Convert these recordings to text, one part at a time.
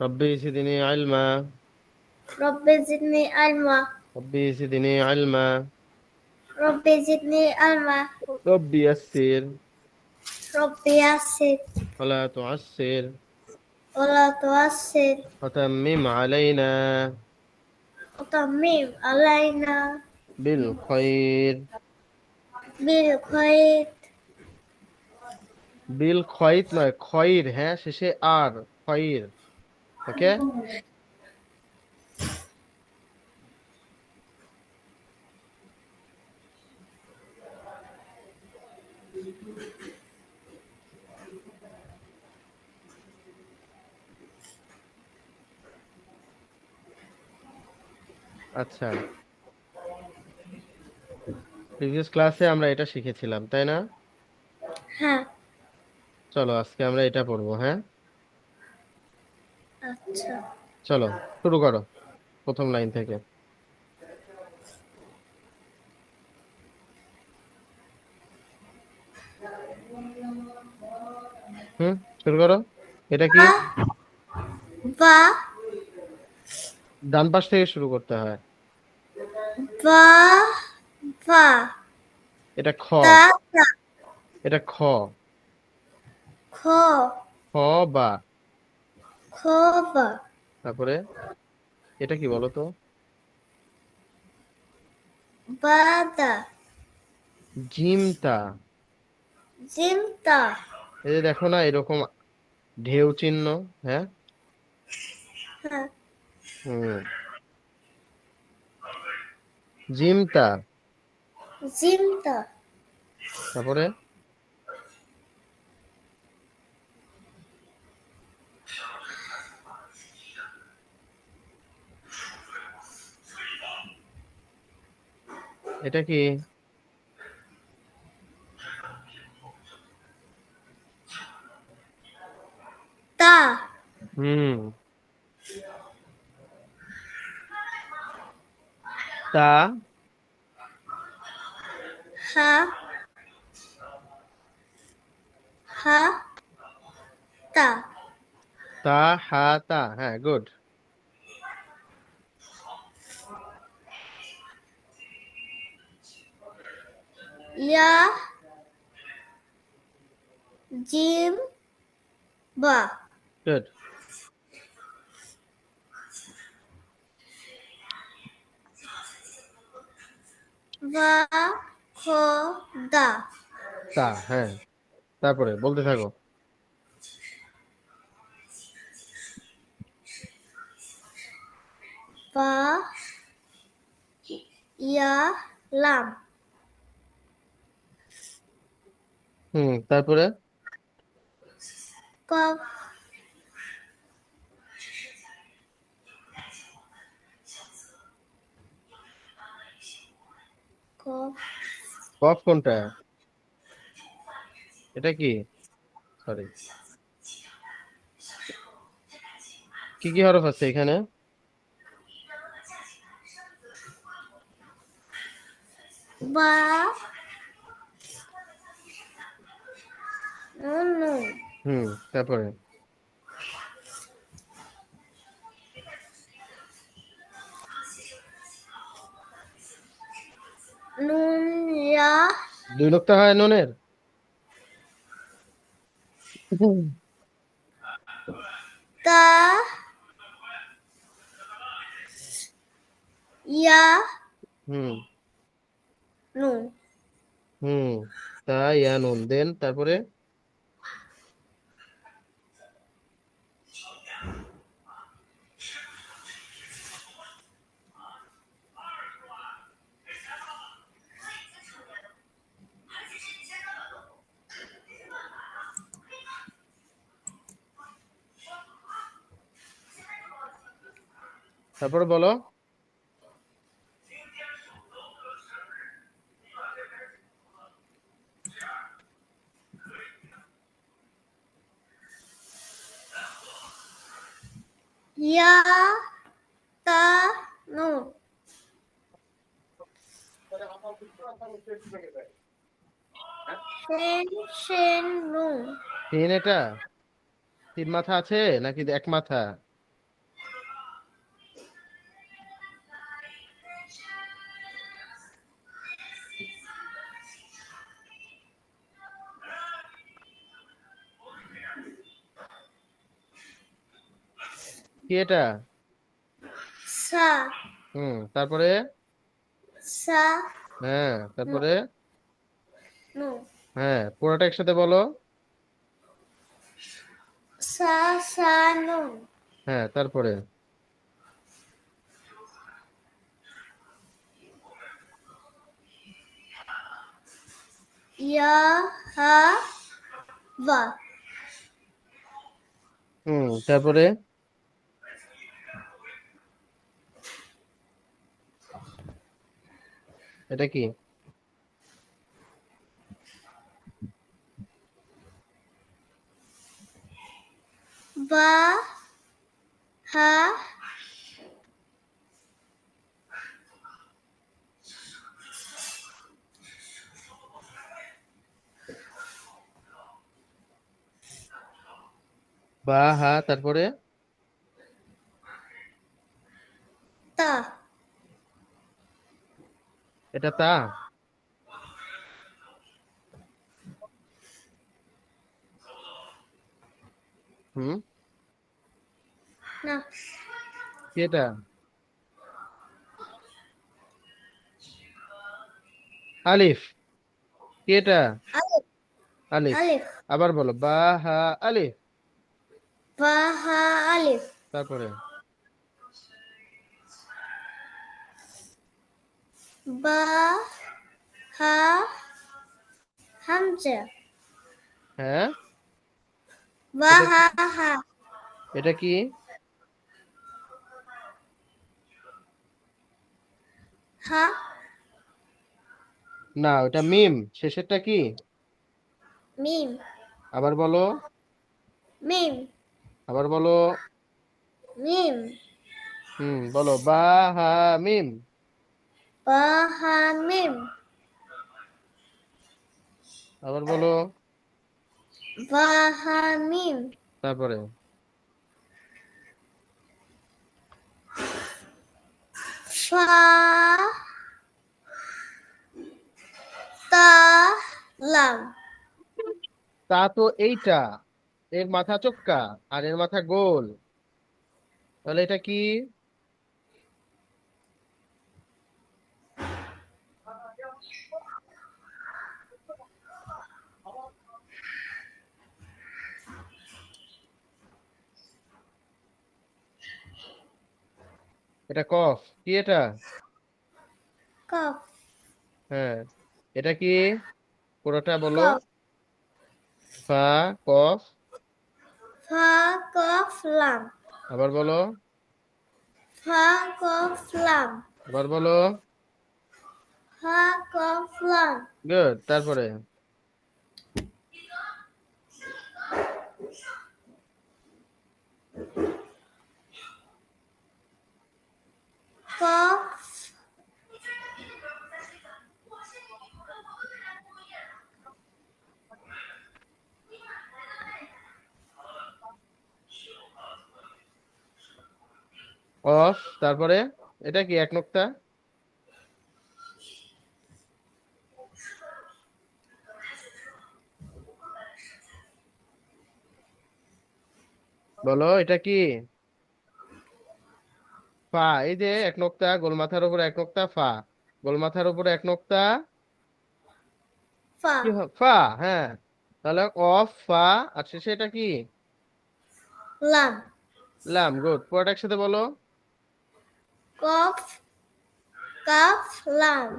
ربي زدني علما رب زدني علما ربي زدني علما رب زدني علما ربي يسر رب يسر ولا تعسر ولا تعسر وتمم علينا وتمم علينا بالخير بالخير বিল খয়ত নয় খয়র হ্যাঁ শেষে আর খয়র ওকে আচ্ছা। প্রিভিয়াস ক্লাসে আমরা এটা শিখেছিলাম তাই না? হ্যাঁ। চলো আজকে আমরা এটা পড়ব হ্যাঁ? আচ্ছা। চলো শুরু করো প্রথম লাইন থেকে। হুম শুরু করো। এটা কি? বা ডান পাশ থেকে শুরু করতে হয়। বা বা। এটা খ। এটা খ। খ। খ বা। তারপরে এটা কি বলো তো বাদা। জিমতা জিমতা এই যে দেখো না এরকম ঢেউ চিহ্ন হ্যাঁ? হ্যাঁ। হুম। জিমতা জিমতা তারপরে? এটা কি? তা। হুম। তা। হা। হা। তা। তা হা তা হ্যাঁ গুড। ইয়া জিম বা গুড বা খ দা তা হ্যাঁ তারপরে বলতে থাকো বা ইয়া লাম হুম তারপরে? কফ কোনটা? এটা কি? সরি কি কি হরফ আছে এখানে? বা নুন হুম তারপরে? ইয়া। দুই নোক্তা হয় নুনের? তা। ইয়া। হুম। নুন। হুম তা ইয়া নুন দেন তারপরে? তারপরে বলো। ইয়া তা তিন এটা? তিন মাথা আছে নাকি এক মাথা? কি এটা? সা। হুম তারপরে? সা। হ্যাঁ তারপরে? নু। হ্যাঁ পুরোটা একসাথে বলো। সা সা নুন হ্যাঁ তারপরে? ইয়া হা বা। হুম তারপরে? এটা কি? বা হা বা হা তারপরে? তা। এটা তা? হুম? না। এটা? আলিফ। এটা? আলিফ। আবার বলো বা হা আলিফ। বা হা আলিফ। তারপরে? বা হা হামজা। হ্যাঁ? বা হা হা। এটা কি? হা। না ওটা মিম। শেষেরটা কি? মিম। আবার বলো। মিম। আবার বলো। মিম। হুম বলো। বা হা মিম। বা হা মিম আবার বলো। বা হা মিম তারপরে। ফা তা লাম তা তো এইটা। এর মাথা চোক্কা আর এর মাথা গোল। তাহলে এটা কি? এটা কফ। কি এটা? কফ। হ্যাঁ এটা কি? পুরোটা বলো। ফা কফ। ফা কফ লাম। আবার বলো। ফা কফ লাম। আবার বলো। ফা কফ লাম। গুড তারপরে। অফ তারপরে? এটা কি এক নোক্তা? বলো এটা কি? ফা এই যে এক নোক্তা গোল মাথার উপরে এক নোক্তা ফা। গোল মাথার উপরে এক নোক্তা ফা। ফা হ্যাঁ। তাহলে অফ ফা আর শেষে এটা কি? লাম। লাম গুড। পুরোটা একসাথে বলো। কফ কাফ লাম।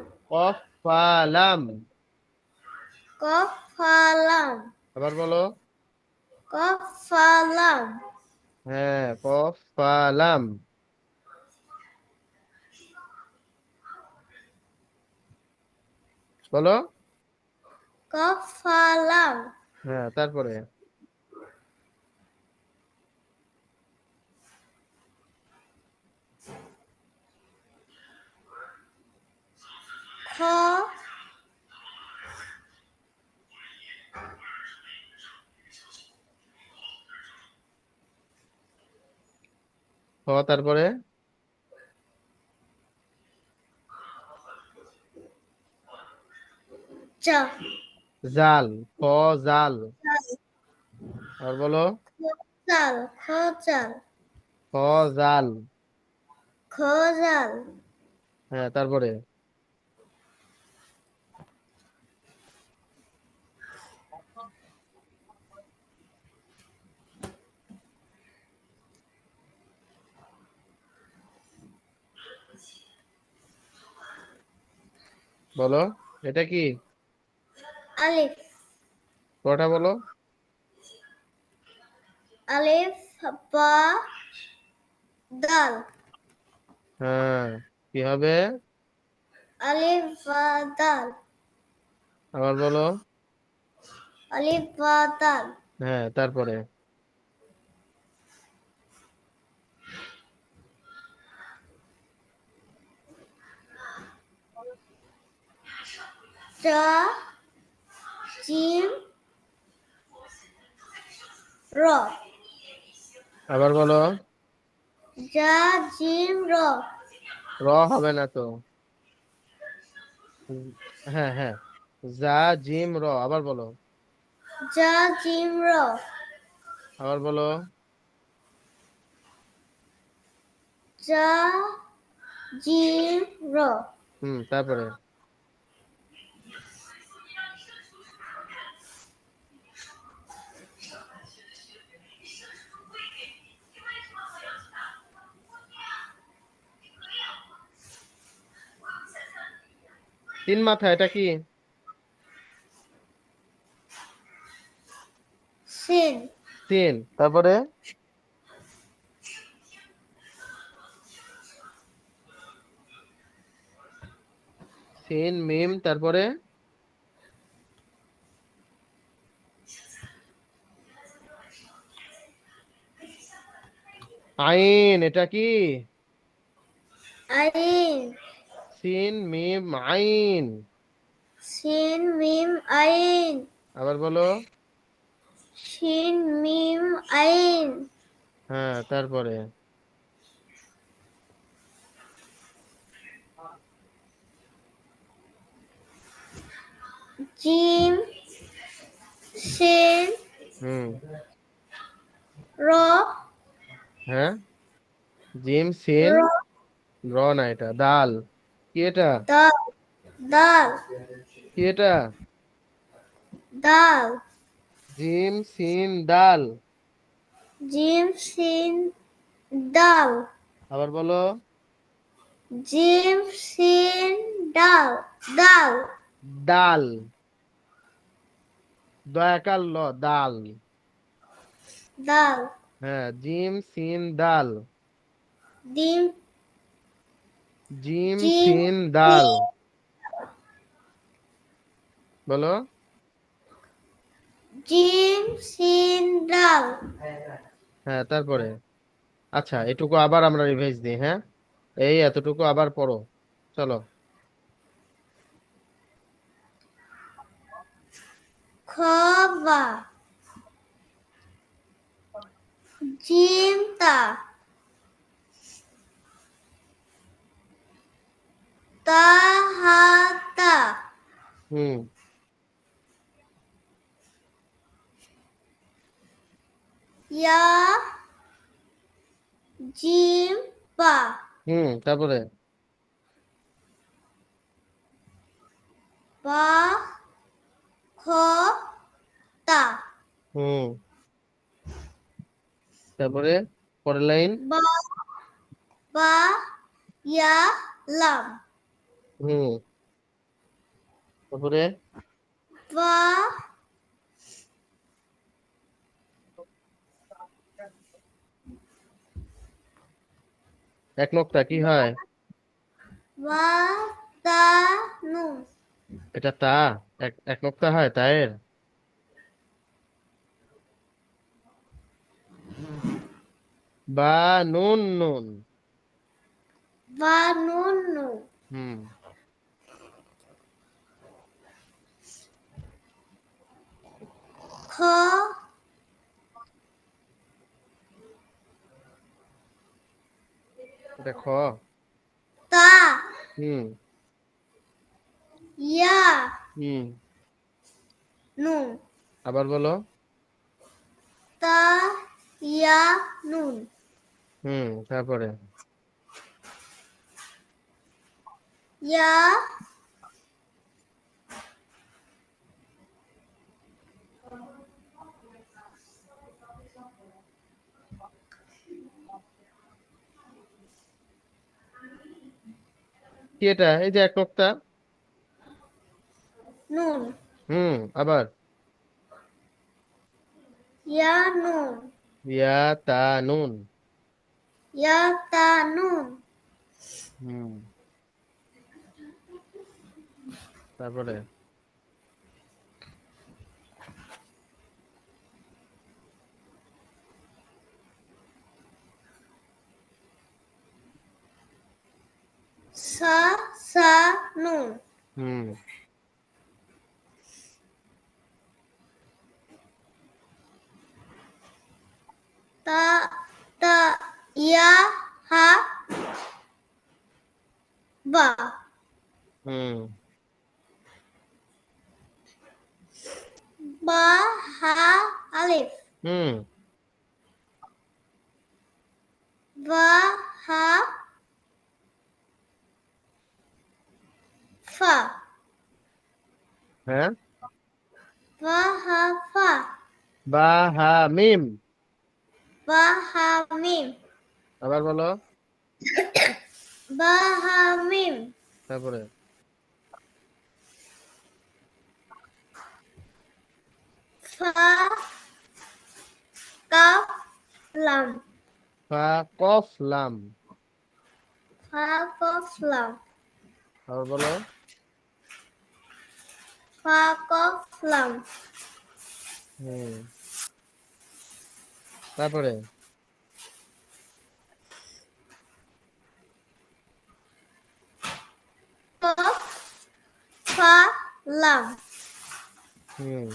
অফ ফা লাম। কফ ফা লাম। আবার বলো। কফ ফা লাম। হ্যাঁ কফ ফা লাম। বলো। কফ ফা লাম হ্যাঁ তারপরে। খ তারপরে? জাল খ জাল। আর বলো? চাল খ চাল খ জাল। খজাল হ্যাঁ তারপরে? বলো এটা কি? আলিফ। কটা বলো? আলিফ বা দাল। হ্যাঁ কি হবে? আলিফ বা দাল। আবার বলো। আলিফ বা দাল। হ্যাঁ তারপরে। তা জিম র আবার বলো। যা জিম র র হবে না তো। হ্যাঁ হ্যাঁ। জা জিম র আবার বলো। যা জিম র। আবার বলো। যা জিম র। হুম তারপরে। তিন মাথা এটা কি? তিন। তারপরে? সিন মিম তারপরে? আইন এটা কি? আইন। সিন মিম আইন। সিন মিম আইন। আবার বলো। সিন মিম আইন। হ্যাঁ তারপরে। জিম সিন হুম। র। হ্যাঁ? জিম সিন র। না এটা দাল। কি এটা? দাল দাল কি এটা? দাল জিম সিন দাল। জিম সিন দাল আবার বলো। জিম সিন ডাল দাল। ডাল দয়াকার ল দাল। দাল হ্যাঁ জিম সিন দাল। ডিম জিম সিন দাল। বলো। জিম সিন ডাল হ্যাঁ তারপরে। আচ্ছা এটুকু আবার আমরা রিভাইজ দিই হ্যাঁ? এই এতটুকু আবার পড়ো। চলো। খবা। জিম তাহাতা। হুম। ইয়া জিম পা। হুম তারপরে? বা খ তা। হুম। তারপরে? পরের লাইন? বা বা ইয়া লাম। হুম। তারপরে? এক নোকটা কি হয়? বা তা নু। এটা তা এক এক নোকটা হয় তায়ের? বা নুন নুন। বা নুন নু। হুম। খ এটা তা হুম ইয়া হুম নু আবার বলো তা ইয়া নুন হুম তারপরে ইয়া কি এটা এই যে এক নোক্তা নুন। হুম আবার। ইয়া নুন। ইয়া তা নুন। ইয়া তা নুন। হুম। তারপরে? সা নুন হুম তা তা ইয়া হা বা হুম বা হা আলিফ হুম বা হা ফা। হ্যাঁ? বা হা ফা বা হা মিম বা হা মিম আবার বলো। বা হা মিম তারপরে। ফা কাফ লাম ফা কফ লাম ফা কফ লাম আবার বলো। ফা কফ লাম হুম। তারপরে? কফ লাম হুম।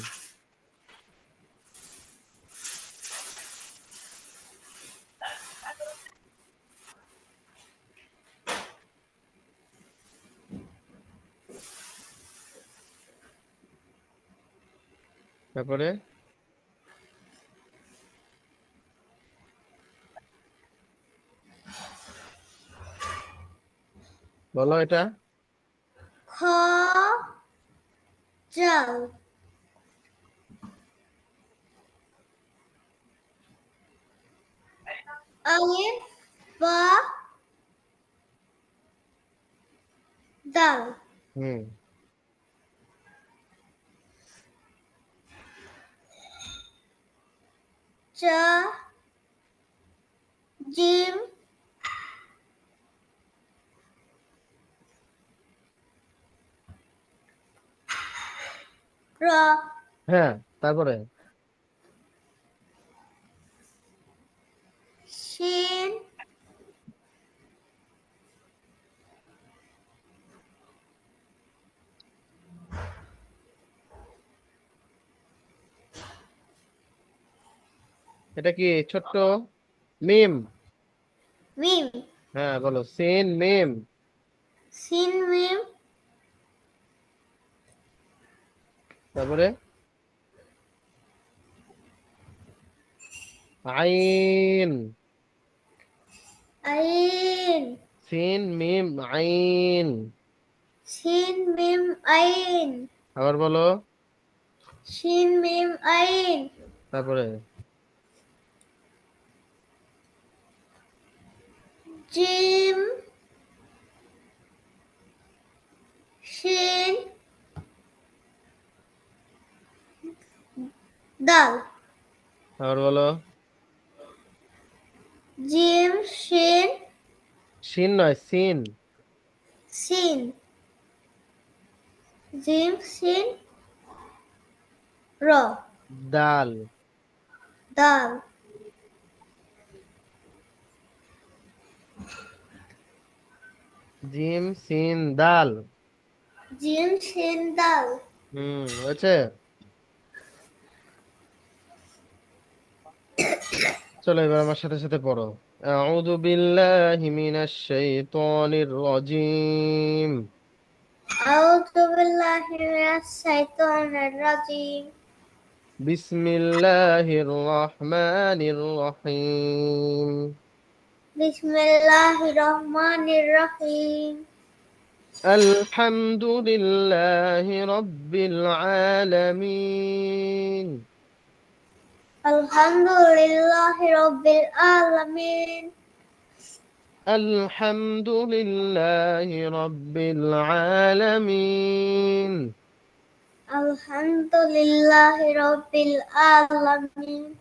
তারপরে? বলো এটা। খ জাল বা। দাল হুম। চা জিম। র হ্যাঁ তারপরে? শিন। এটা কি ছোট্ট মিম মিম হ্যাঁ বলো। সিন মিম সিন মিম তারপরে? আইন। আইন। সিন মিম আইন। সিন মিম আইন। আবার বলো। সিন মিম আইন। তারপরে? জিম শিন দাল আবার বলো। জিম শিন সিন নয় সিন সিন জিম সিন র দাল দাল জিম সিন দাল। জিম সিন দাল। হুম হয়েছে? চলো এবার আমার সাথে সাথে পড়ো। আউযু বিল্লাহি মিনাশ শাইতানির রাজিম। আউযু বিল্লাহি মিনাশ শাইতানির রাজিম। বিসমিল্লাহির রহমানির রহিম। بسم الله الرحمن الرحيم الحمد لله رب العالمين الحمد لله رب العالمين الحمد لله رب العالمين الحمد لله رب العالمين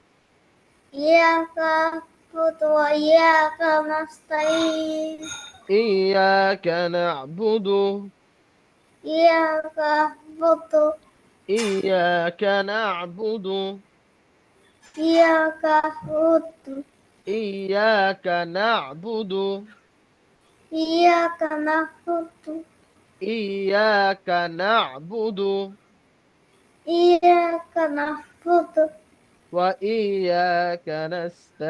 إياك نعبد وإياك نستعين إياك نعبد إياك نعبد إياك نعبد إياك نعبد إياك نعبد إياك نعبد إياك نعبد إياك نعبد وإياك نستعين.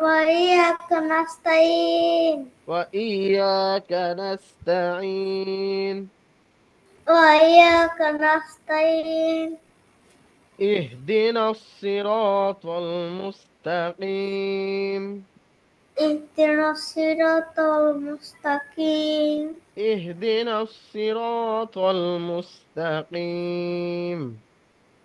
وإياك نستعين. وإياك نستعين. وإياك نستعين. اهدنا الصراط المستقيم. اهدنا الصراط المستقيم. اهدنا الصراط المستقيم.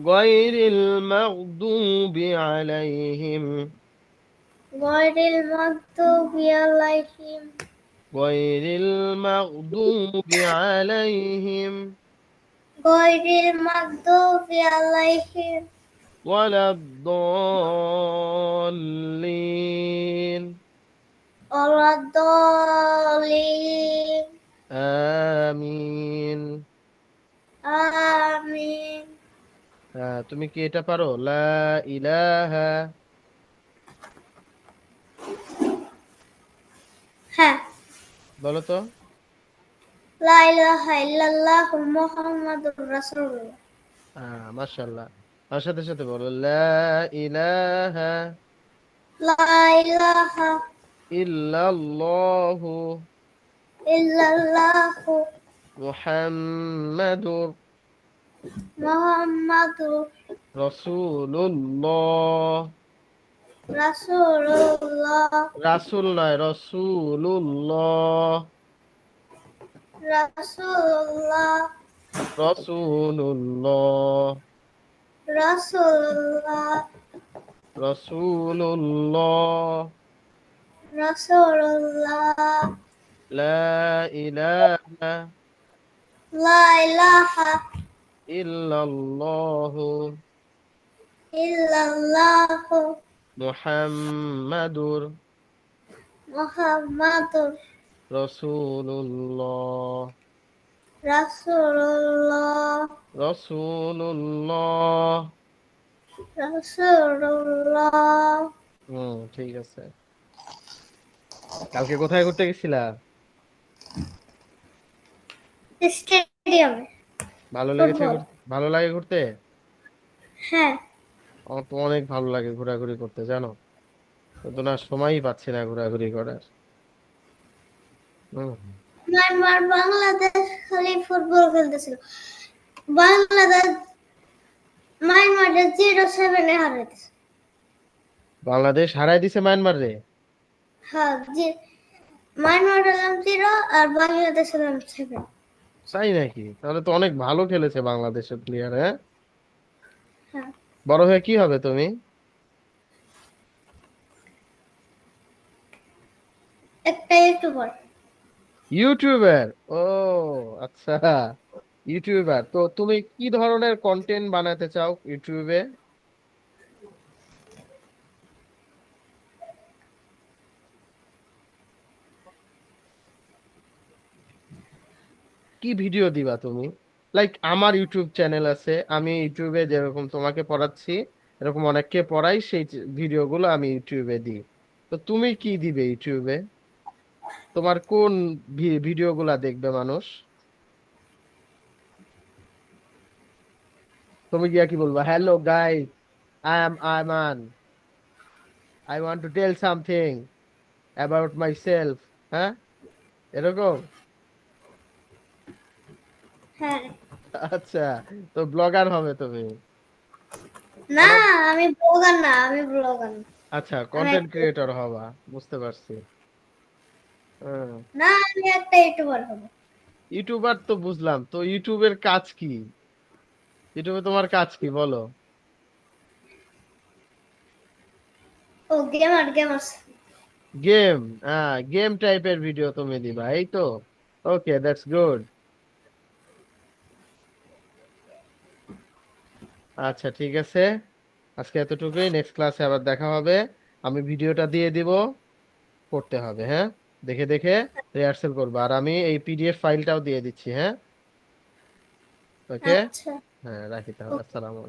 غير المغضوب عليهم. غير المغضوب عليهم. غير المغضوب عليهم. غير المغضوب عليهم. ولا الضالين. ولا الضالين. آمين. آمين. তুমি কি এটা পারো? লা ইলাহা হ্যাঁ। বলো তো। লা ইলাহা ইল্লাল্লাহ মুহাম্মাদুর রাসূলুল্লাহ। মাশাআল্লাহ। সাথে সাথে বলো লা ইলাহা লা ইলাহা ইল্লাল্লাহু ইল্লাল্লাহু মুহাম্মাদুর Muhammadu Rasulullah. Rasulullah. Rasulullah Rasulullah. Rasulullah. Rasulullah. Rasulullah. Rasulullah. Rasulullah. La ilaha La ilaha ইল্লাল্লাহু ইল্লাল্লাহু মুহাম্মাদুর মুহাম্মাদুর রাসূলুল্লাহ রাসূলুল্লাহ রাসূলুল্লাহ রাসূলুল্লাহ হুম ঠিক আছে। কালকে কোথায় ঘুরতে গেছিলা? স্টেডিয়ামে। ভালো লেগেছে ভালো। লাগে ঘুরতে? হ্যাঁ। আমার তো অনেক ভালো লাগে ঘোরাঘুরি করতে জানো? তো না সময়ই পাচ্ছি না ঘোরাঘুরি করার। হুম। মায়ানমার বাংলাদেশ খালি ফুটবল খেলতেছিল। বাংলাদেশ মায়ানমারে জিরো সেভেনে হারাইতেছে। বাংলাদেশ হারাই দিছে মায়ানমার? রে হ্যাঁ জি। মায়ানমার হলাম জিরো আর বাংলাদেশ হলাম সেভেন তাই নাকি? তাহলে তো অনেক ভালো খেলেছে বাংলাদেশের প্লেয়ার হ্যাঁ? বড় হয়ে কি হবে তুমি? একটা ইউটিউবার ইউটিউবার ও আচ্ছা। ইউটিউবার তো তুমি কি ধরনের কন্টেন্ট বানাতে চাও ইউটিউবে কি ভিডিও দিবা তুমি? লাইক আমার ইউটিউব চ্যানেল আছে, আমি ইউটিউবে যেরকম তোমাকে পড়াচ্ছি, এরকম অনেককে পড়াই, সেই ভিডিওগুলো আমি ইউটিউবে দিই। তো তুমি কি দিবে ইউটিউবে তোমার কোন ভিডিওগুলা দেখবে মানুষ? তুমি গিয়া কি বলবা? Hello guys I am Ayman I want to tell something about myself হ্যাঁ? এরকম? আচ্ছা তো ব্লগার হবে তুমি? না আমি ব্লগার না আমি ব্লগার আচ্ছা কন্টেন্ট ক্রিয়েটর হবা বুঝতে পারছি। হ্যাঁ। না আমি একটা ইউটিউবার হব। ইউটিউবার তো বুঝলাম তো ইউটিউবের কাজ কি? ইউটিউবে তোমার কাজ কি বলো। ও গেমার গেমার গেম হ্যাঁ গেম টাইপের ভিডিও তুমি দিবা এই তো? ওকে দ্যাটস গুড আচ্ছা ঠিক আছে। আজকে এতটুকুই। নেক্সট ক্লাসে আবার দেখা হবে। আমি ভিডিওটা দিয়ে দিব। করতে হবে হ্যাঁ? দেখে দেখে রিহার্সেল করব। আর আমি এই পিডিএফ ফাইলটাও দিয়ে দিচ্ছি হ্যাঁ? ওকে আচ্ছা। হ্যাঁ রাখি তাহলে। আসসালামু আলাইকুম।